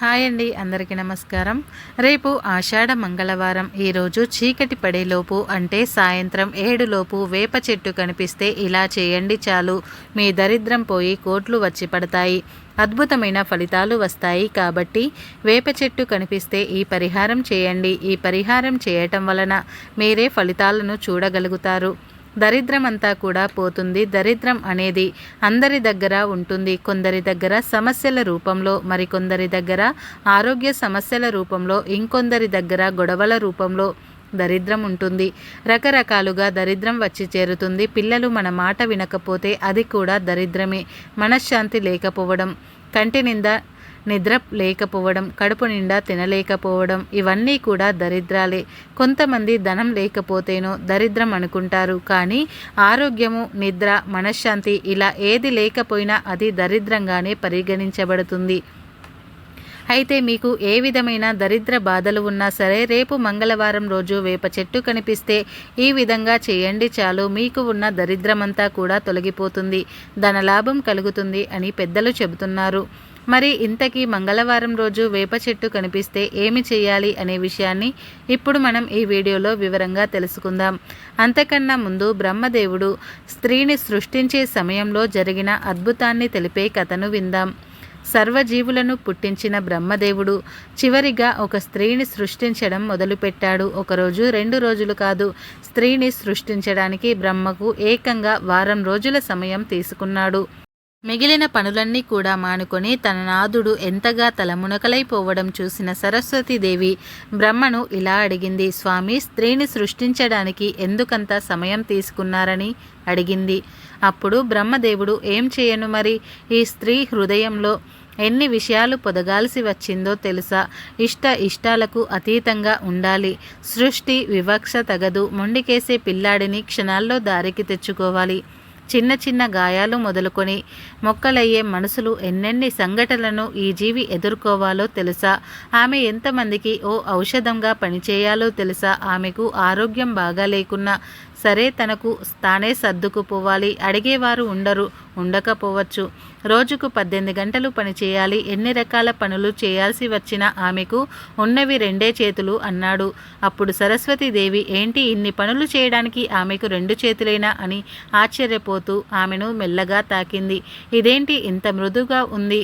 Hi అండి అందరికీ నమస్కారం. రేపు ఆషాఢ మంగళవారం ఈరోజు చీకటి పడేలోపు అంటే సాయంత్రం ఏడులోపు వేప చెట్టు కనిపిస్తే ఇలా చేయండి చాలు. మీ దరిద్రం పోయి కోట్లు వచ్చి పడతాయి. అద్భుతమైన ఫలితాలు వస్తాయి కాబట్టి వేప చెట్టు కనిపిస్తే ఈ పరిహారం చేయండి. ఈ పరిహారం చేయటం వలన మీరే ఫలితాలను చూడగలుగుతారు. దరిద్రం అంతా కూడా పోతుంది. దరిద్రం అనేది అందరి దగ్గర ఉంటుంది. కొందరి దగ్గర సమస్యల రూపంలో మరికొందరి దగ్గర ఆరోగ్య సమస్యల రూపంలో ఇంకొందరి దగ్గర గొడవల రూపంలో దరిద్రం ఉంటుంది. రకరకాలుగా దరిద్రం వచ్చి చేరుతుంది. పిల్లలు మన మాట వినకపోతే అది కూడా దరిద్రమే. మనశ్శాంతి లేకపోవడం కంటి నింద నిద్ర లేకపోవడం కడుపు నిండా తినలేకపోవడం ఇవన్నీ కూడా దరిద్రాలే. కొంతమంది ధనం లేకపోతేనో దరిద్రం అనుకుంటారు. కానీ ఆరోగ్యము నిద్ర మనశ్శాంతి ఇలా ఏది లేకపోయినా అది దరిద్రంగానే పరిగణించబడుతుంది. అయితే మీకు ఏ విధమైన దరిద్ర బాధలు ఉన్నా సరే రేపు మంగళవారం రోజు వేప చెట్టు కనిపిస్తే ఈ విధంగా చేయండి చాలు. మీకు ఉన్న దరిద్రమంతా కూడా తొలగిపోతుంది. ధనలాభం కలుగుతుంది అని పెద్దలు చెబుతున్నారు. మరి ఇంతకీ మంగళవారం రోజు వేప చెట్టు కనిపిస్తే ఏమి చేయాలి అనే విషయాన్ని ఇప్పుడు మనం ఈ వీడియోలో వివరంగా తెలుసుకుందాం. అంతకన్నా ముందు బ్రహ్మదేవుడు స్త్రీని సృష్టించే సమయంలో జరిగిన అద్భుతాన్ని తెలిపే కథను విందాం. సర్వజీవులను పుట్టించిన బ్రహ్మదేవుడు చివరిగా ఒక స్త్రీని సృష్టించడం మొదలుపెట్టాడు. ఒకరోజు రెండు రోజులు కాదు స్త్రీని సృష్టించడానికి బ్రహ్మకు ఏకంగా వారం రోజుల సమయం తీసుకున్నాడు. మిగిలిన పనులన్నీ కూడా మానుకొని తన నాదుడు ఎంతగా తలమునకలైపోవడం చూసిన సరస్వతీదేవి బ్రహ్మను ఇలా అడిగింది స్వామి స్త్రీని సృష్టించడానికి ఎందుకంత సమయం తీసుకున్నారని? అడిగింది. అప్పుడు బ్రహ్మదేవుడు ఏం చేయను మరి? ఈ స్త్రీ హృదయంలో ఎన్ని విషయాలు పొదగాల్సి వచ్చిందో తెలుసా? ఇష్ట ఇష్టాలకు అతీతంగా ఉండాలి. సృష్టి వివక్ష తగదు. మొండికేసే పిల్లాడిని క్షణాల్లో దారికి తెచ్చుకోవాలి. చిన్న చిన్న గాయాలు మొదలుకొని మొక్కలయ్యే మనసులు ఎన్నెన్ని సంఘటనలను ఈ జీవి ఎదుర్కోవాలో తెలుసా? ఆమె ఎంతమందికి ఓ ఔషధంగా పనిచేయాలో తెలుసా? ఆమెకు ఆరోగ్యం బాగా లేకున్నా సరే తనకు తానే సర్దుకుపోవాలి అడిగేవారు ఉండరు ఉండకపోవచ్చు. రోజుకు పద్దెనిమిది గంటలు పని చేయాలి. ఎన్ని రకాల పనులు చేయాల్సి వచ్చినా ఆమెకు ఉన్నవి రెండే చేతులు అన్నాడు. అప్పుడు సరస్వతీదేవి ఏంటి ఇన్ని పనులు చేయడానికి ఆమెకు రెండు చేతులేనా? అని ఆశ్చర్యపోతూ ఆమెను మెల్లగా తాకింది. ఇదేంటి ఇంత మృదుగా ఉంది?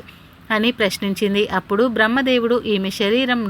అని ప్రశ్నించింది. అప్పుడు బ్రహ్మదేవుడు ఈమె శరీరం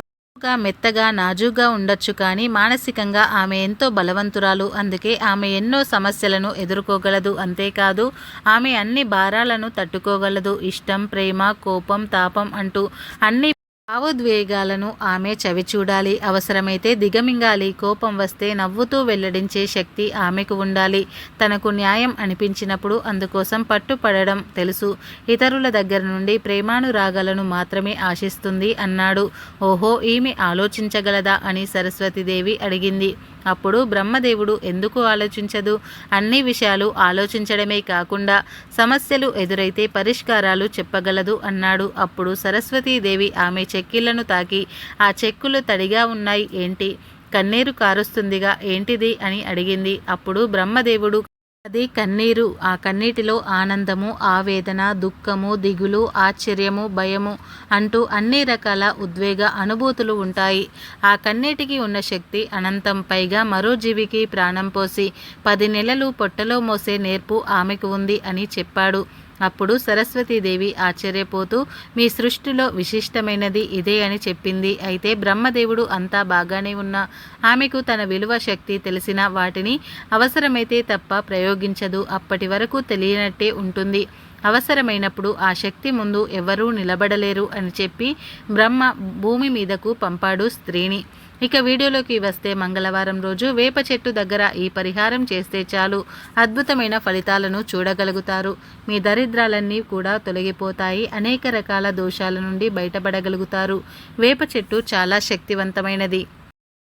గా మెత్తగా నాజుగా ఉండొచ్చు కానీ మానసికంగా ఆమె ఎంతో బలవంతురాలు. అందుకే ఆమె ఎన్నో సమస్యలను ఎదుర్కోగలదు. అంతేకాదు ఆమె అన్ని భారాలను తట్టుకోగలదు. ఇష్టం ప్రేమ కోపం తాపం అంటూ అన్ని భావోద్వేగాలను ఆమె చవిచూడాలి. అవసరమైతే దిగమింగాలి. కోపం వస్తే నవ్వుతూ వెల్లడించే శక్తి ఆమెకు ఉండాలి. తనకు న్యాయం అనిపించినప్పుడు అందుకోసం పట్టుపడడం తెలుసు. ఇతరుల దగ్గర నుండి ప్రేమానురాగాలను మాత్రమే ఆశిస్తుంది అన్నాడు. ఓహో ఈమె ఆలోచించగలదా అని సరస్వతీదేవి అడిగింది. అప్పుడు బ్రహ్మదేవుడు ఎందుకు ఆలోచించదు? అన్ని విషయాలు ఆలోచించడమే కాకుండా సమస్యలు ఎదురైతే పరిష్కారాలు చెప్పగలదు అన్నాడు. అప్పుడు సరస్వతీదేవి ఆమె చెక్కిళ్ళను తాకి ఆ చెక్కులు తడిగా ఉన్నాయి ఏంటి? కన్నీరు కారుస్తుందిగా ఏంటిది? అని అడిగింది. అప్పుడు బ్రహ్మదేవుడు అది కన్నీరు. ఆ కన్నీటిలో ఆనందము ఆవేదన దుఃఖము దిగులు ఆశ్చర్యము భయము అంటూ అన్ని రకాల ఉద్వేగ అనుభూతులు ఉంటాయి. ఆ కన్నీటికి ఉన్న శక్తి అనంతం. పైగా మరో జీవికి ప్రాణం పోసి పది నెలలు పొట్టలో మోసే నేర్పు ఆమెకు ఉంది అని చెప్పాడు. అప్పుడు సరస్వతీదేవి ఆశ్చర్యపోతూ మీ సృష్టిలో విశిష్టమైనది ఇదే అని చెప్పింది. అయితే బ్రహ్మదేవుడు అంతా బాగానే ఉన్నా. ఆమెకు తన విలువ శక్తి తెలిసిన వాటిని అవసరమైతే తప్ప ప్రయోగించదు. అప్పటి వరకు తెలియనట్టే ఉంటుంది. అవసరమైనప్పుడు ఆ శక్తి ముందు ఎవరూ నిలబడలేరు అని చెప్పి బ్రహ్మ భూమి మీదకు పంపాడు స్త్రీని. ఇక వీడియోలోకి వస్తే మంగళవారం రోజు వేప చెట్టు దగ్గర ఈ పరిహారం చేస్తే చాలు. అద్భుతమైన ఫలితాలను చూడగలుగుతారు. మీ దరిద్రాలన్నీ కూడా తొలగిపోతాయి. అనేక రకాల దోషాల నుండి బయటపడగలుగుతారు. వేప చెట్టు చాలా శక్తివంతమైనది.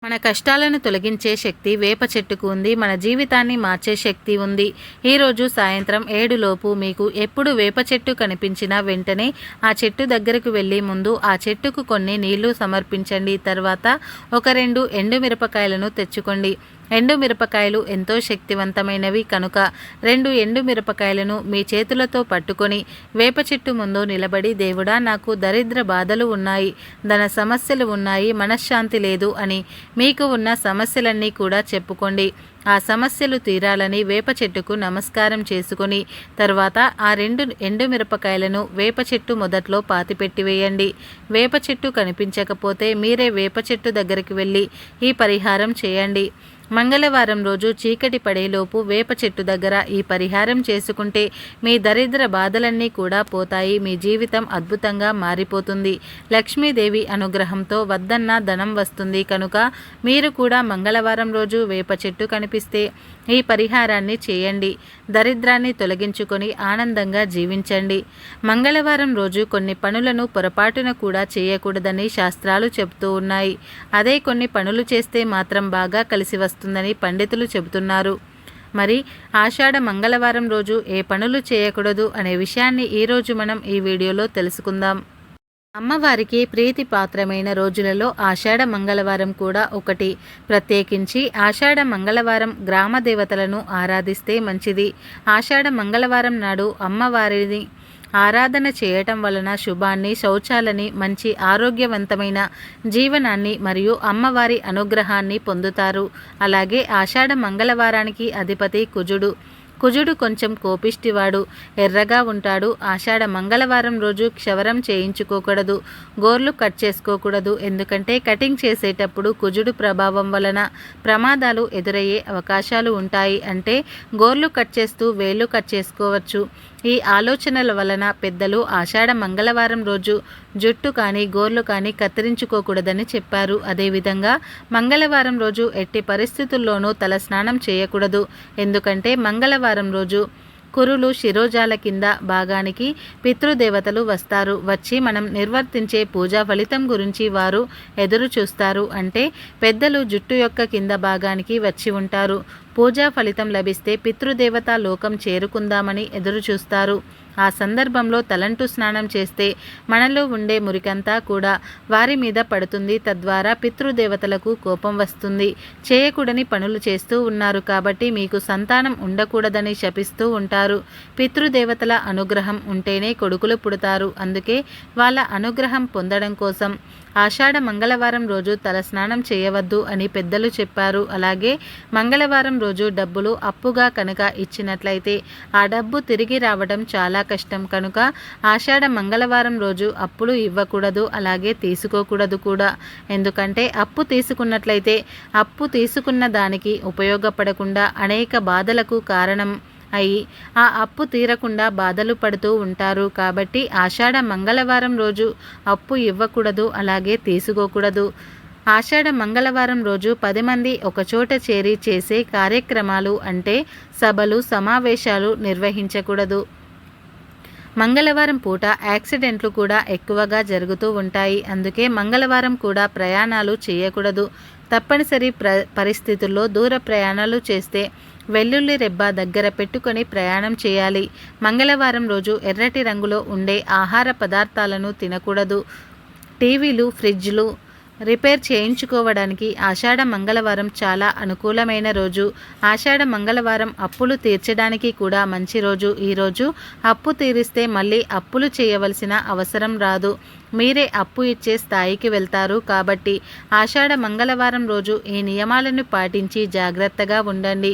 మన కష్టాలను తొలగించే శక్తి వేప చెట్టుకు ఉంది మన జీవితాన్ని మార్చే శక్తి ఉంది. ఈరోజు సాయంత్రం ఏడులోపు మీకు ఎప్పుడు వేప చెట్టు కనిపించినా వెంటనే ఆ చెట్టు దగ్గరకు వెళ్ళి ముందు ఆ చెట్టుకు కొన్ని నీళ్ళు సమర్పించండి. తర్వాత ఒక రెండు ఎండు మిరపకాయలను తెచ్చుకోండి. ఎండు మిరపకాయలు ఎంతో శక్తివంతమైనవి కనుక రెండు ఎండు మిరపకాయలను మీ చేతులతో పట్టుకొని వేప చెట్టు ముందు నిలబడి దేవుడా నాకు దరిద్ర బాధలు ఉన్నాయి ధన సమస్యలు ఉన్నాయి మనశ్శాంతి లేదు అని మీకు ఉన్న సమస్యలన్నీ కూడా చెప్పుకోండి. ఆ సమస్యలు తీరాలని వేప చెట్టుకు నమస్కారం చేసుకుని తర్వాత ఆ రెండు ఎండు మిరపకాయలను వేప చెట్టు మొదట్లో పాతిపెట్టివేయండి వేప చెట్టు కనిపించకపోతే మీరే వేప చెట్టు దగ్గరికి వెళ్ళి ఈ పరిహారం చేయండి. మంగళవారం రోజు చీకటి పడేలోపు వేప చెట్టు దగ్గర ఈ పరిహారం చేసుకుంటే మీ దరిద్ర బాధలన్నీ కూడా పోతాయి మీ జీవితం అద్భుతంగా మారిపోతుంది. లక్ష్మీదేవి అనుగ్రహంతో వద్దన్న ధనం వస్తుంది కనుక మీరు కూడా మంగళవారం రోజు వేప చెట్టు కనిపిస్తే ఈ పరిహారాన్ని చేయండి. దరిద్రాన్ని తొలగించుకొని ఆనందంగా జీవించండి. మంగళవారం రోజు కొన్ని పనులను పొరపాటున కూడా చేయకూడదని శాస్త్రాలు చెబుతూ ఉన్నాయి. అదే కొన్ని పనులు చేస్తే మాత్రం బాగా కలిసి వస్తుందని పండితులు చెబుతున్నారు. మరి ఆషాఢ మంగళవారం రోజు ఏ పనులు చేయకూడదు అనే విషయాన్ని ఈరోజు మనం ఈ వీడియోలో తెలుసుకుందాం. అమ్మవారికి ప్రీతి పాత్రమైన రోజులలో ఆషాఢ మంగళవారం కూడా ఒకటి. ప్రత్యేకించి ఆషాఢ మంగళవారం గ్రామ దేవతలను ఆరాధిస్తే మంచిది. ఆషాఢ మంగళవారం నాడు అమ్మవారిని ఆరాధన చేయటం వలన శుభాన్ని శౌచాలని మంచి ఆరోగ్యవంతమైన జీవనాన్ని మరియు అమ్మవారి అనుగ్రహాన్ని పొందుతారు. అలాగే ఆషాఢ మంగళవారానికి అధిపతి కుజుడు. కుజుడు కొంచెం కోపిష్టివాడు ఎర్రగా ఉంటాడు. ఆషాఢ మంగళవారం రోజు క్షవరం చేయించుకోకూడదు గోర్లు కట్ చేసుకోకూడదు. ఎందుకంటే కటింగ్ చేసేటప్పుడు కుజుడు ప్రభావం వలన ప్రమాదాలు ఎదురయ్యే అవకాశాలు ఉంటాయి. అంటే గోర్లు కట్ చేస్తూ వేళ్ళు కట్ చేసుకోవచ్చు. ఈ ఆలోచనల వలన పెద్దలు ఆషాఢ మంగళవారం రోజు జుట్టు కానీ గోర్లు కానీ కత్తిరించుకోకూడదని చెప్పారు. అదేవిధంగా మంగళవారం రోజు ఎట్టి పరిస్థితుల్లోనూ తల స్నానం చేయకూడదు. ఎందుకంటే మంగళవారం రోజు కురులు శిరోజాల కింద భాగానికి పితృదేవతలు వస్తారు. వచ్చి మనం నిర్వర్తించే పూజా ఫలితం గురించి వారు ఎదురు చూస్తారు అంటే పెద్దలు జుట్టు యొక్క కింద భాగానికి వచ్చి ఉంటారు. పూజా ఫలితం లభిస్తే పితృదేవత లోకం చేరుకుందామని ఎదురుచూస్తారు. ఆ సందర్భంలో తలంటు స్నానం చేస్తే మనలో ఉండే మురికంతా కూడా వారి మీద పడుతుంది. తద్వారా పితృదేవతలకు కోపం వస్తుంది. చేయకూడని పనులు చేస్తూ ఉన్నారు కాబట్టి మీకు సంతానం ఉండకూడదని శపిస్తూ ఉంటారు. పితృదేవతల అనుగ్రహం ఉంటేనే కొడుకులు పుడతారు. అందుకే వాళ్ళ అనుగ్రహం పొందడం కోసం ఆషాఢ మంగళవారం రోజు తలస్నానం చేయవద్దు అని పెద్దలు చెప్పారు. అలాగే మంగళవారం రోజు డబ్బులు అప్పుగా కనుక ఇచ్చినట్లయితే ఆ డబ్బు తిరిగి రావడం చాలా కష్టం. కనుక ఆషాఢ మంగళవారం రోజు అప్పులు ఇవ్వకూడదు అలాగే తీసుకోకూడదు కూడా. ఎందుకంటే అప్పు తీసుకున్నట్లయితే అప్పు తీసుకున్న దానికి ఉపయోగపడకుండా అనేక బాధలకు కారణం. అయి ఆ అప్పు తీరకుండా బాధలు పడుతూ ఉంటారు. కాబట్టి ఆషాఢ మంగళవారం రోజు అప్పు ఇవ్వకూడదు అలాగే తీసుకోకూడదు. ఆషాఢ మంగళవారం రోజు పది మంది ఒకచోట చేరి చేసే కార్యక్రమాలు అంటే సభలు సమావేశాలు నిర్వహించకూడదు. మంగళవారం పూట యాక్సిడెంట్లు కూడా ఎక్కువగా జరుగుతూ ఉంటాయి. అందుకే మంగళవారం కూడా ప్రయాణాలు చేయకూడదు. తప్పనిసరి ప్ర పరిస్థితుల్లో దూర ప్రయాణాలు చేస్తే వెల్లుల్లి రెబ్బ దగ్గర పెట్టుకొని ప్రయాణం చేయాలి. మంగళవారం రోజు ఎర్రటి రంగులో ఉండే ఆహార పదార్థాలను తినకూడదు. టీవీలు ఫ్రిడ్జ్లు రిపేర్ చేయించుకోవడానికి ఆషాఢ మంగళవారం చాలా అనుకూలమైన రోజు. ఆషాఢ మంగళవారం అప్పులు తీర్చడానికి కూడా మంచి రోజు. ఈరోజు అప్పు తీరిస్తే మళ్ళీ అప్పులు చేయవలసిన అవసరం రాదు. మీరే అప్పు ఇచ్చే స్థాయికి వెళ్తారు కాబట్టి ఆషాఢ మంగళవారం రోజు ఈ నియమాలను పాటించి జాగ్రత్తగా ఉండండి.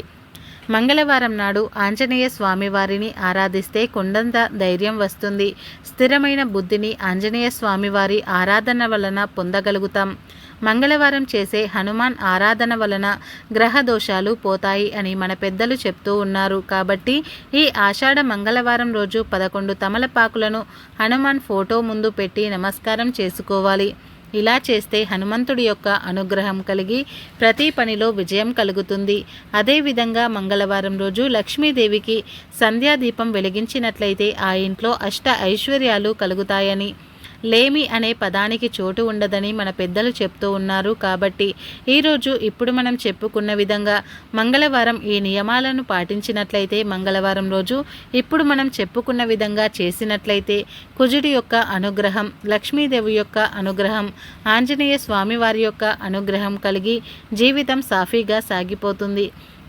మంగళవారం నాడు ఆంజనేయ స్వామివారిని ఆరాధిస్తే కొండంత ధైర్యం వస్తుంది. స్థిరమైన బుద్ధిని ఆంజనేయ స్వామివారి ఆరాధన వలన పొందగలుగుతాం. మంగళవారం చేసే హనుమాన్ ఆరాధన వలన గ్రహ దోషాలు పోతాయి అని మన పెద్దలు చెప్తూ ఉన్నారు. కాబట్టి ఈ ఆషాఢ మంగళవారం రోజు పదకొండు తమలపాకులను హనుమాన్ ఫోటో ముందు పెట్టి నమస్కారం చేసుకోవాలి. ఇలా చేస్తే హనుమంతుడి యొక్క అనుగ్రహం కలిగి ప్రతి పనిలో విజయం కలుగుతుంది. అదేవిధంగా మంగళవారం రోజు లక్ష్మీదేవికి సంధ్యాదీపం వెలిగించినట్లయితే ఆ ఇంట్లో అష్ట ఐశ్వర్యాలు కలుగుతాయని లేమి అనే పదానికి చోటు ఉండదని మన పెద్దలు చెప్తూ ఉన్నారు. కాబట్టి ఈరోజు ఇప్పుడు మనం చెప్పుకున్న విధంగా మంగళవారం ఈ నియమాలను పాటించినట్లయితే మంగళవారం రోజు ఇప్పుడు మనం చెప్పుకున్న విధంగా చేసినట్లయితే కుజుడి యొక్క అనుగ్రహం లక్ష్మీదేవి యొక్క అనుగ్రహం ఆంజనేయ స్వామి వారి యొక్క అనుగ్రహం కలిగి జీవితం సాఫీగా సాగిపోతుంది.